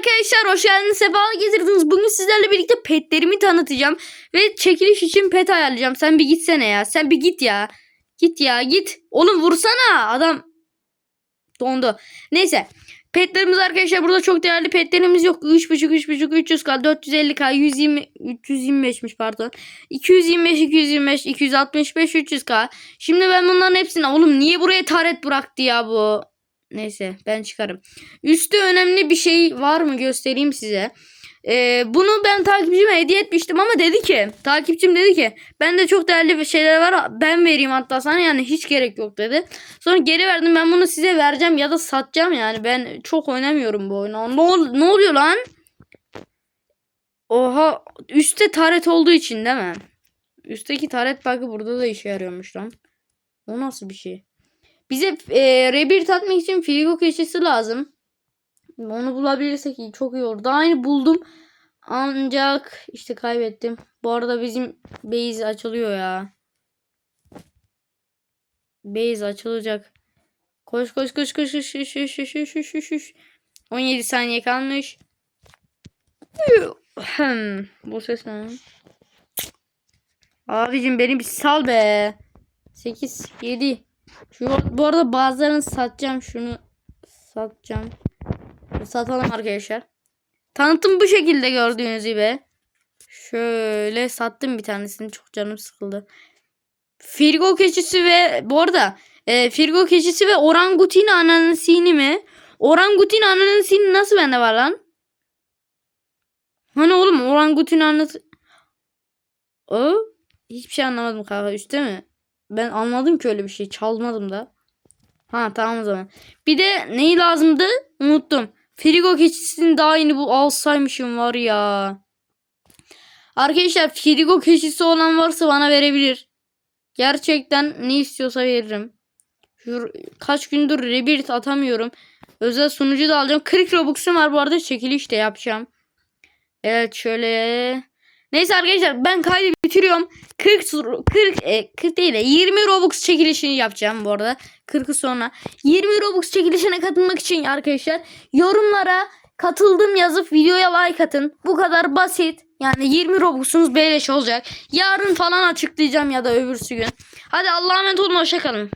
arkadaşlar hoş geldiniz sefalar getirdiniz. Bugün sizlerle birlikte petlerimi tanıtacağım. Ve çekiliş için pet ayarlayacağım. Sen bir gitsene ya. Sen bir git ya. Git ya git. Oğlum vursana adam. Dondu. Neyse. Petlerimiz arkadaşlar burada çok değerli petlerimiz yok. 3.5 3.5 300k 450k 120 325'miş pardon. 225 225 265 300k. Şimdi ben bunların hepsini oğlum niye buraya taret bıraktı ya bu? Neyse ben çıkarım. Üstü önemli bir şey var mı göstereyim size. Ee, bunu ben takipçime hediye etmiştim ama dedi ki takipçim dedi ki bende çok değerli bir şeyler var ben vereyim hatta sana yani hiç gerek yok dedi. Sonra geri verdim ben bunu size vereceğim ya da satacağım yani ben çok oynamıyorum bu oyunu. Ne, ol- ne oluyor lan? Oha üstte taret olduğu için değil mi? Üstteki taret bug'ı burada da işe yarıyormuş lan. O nasıl bir şey? Bize e, rebirth atmak için frigo köşesi lazım. Onu bulabilirsek iyi, çok iyi olur. Daha yeni buldum. Ancak işte kaybettim. Bu arada bizim base açılıyor ya. Base açılacak. Koş koş koş koş koş koş koş koş koş koş koş koş. 17 saniye kalmış. Hmm, Bu ses ne? Abicim beni bir sal be. 8 7 şu bu arada bazılarını satacağım şunu satacağım. Satalım arkadaşlar. Tanıtım bu şekilde gördüğünüz gibi. Şöyle sattım bir tanesini çok canım sıkıldı. Firgo keçisi ve bu arada e, Firgo keçisi ve orangutin ananasini mi? Orangutin ananasini nasıl bende var lan? Hani oğlum orangutin ananası... O? Hiçbir şey anlamadım kanka üstte mi? Ben anladım ki öyle bir şey. Çalmadım da. Ha tamam o zaman. Bir de neyi lazımdı? Unuttum. Frigo keçisini daha yeni bu alsaymışım var ya. Arkadaşlar frigo keçisi olan varsa bana verebilir. Gerçekten ne istiyorsa veririm. Şu, kaç gündür rebirth atamıyorum. Özel sunucu da alacağım. 40 Robux'um var bu arada çekiliş de yapacağım. Evet şöyle. Neyse arkadaşlar ben kaydı bitiriyorum. 40 sur- 40 e, 40 değil de 20 Robux çekilişini yapacağım bu arada. 40'ı sonra. 20 Robux çekilişine katılmak için arkadaşlar yorumlara katıldım yazıp videoya like atın. Bu kadar basit. Yani 20 Robux'unuz beleş olacak. Yarın falan açıklayacağım ya da öbürsü gün. Hadi Allah'a emanet olun hoşçakalın.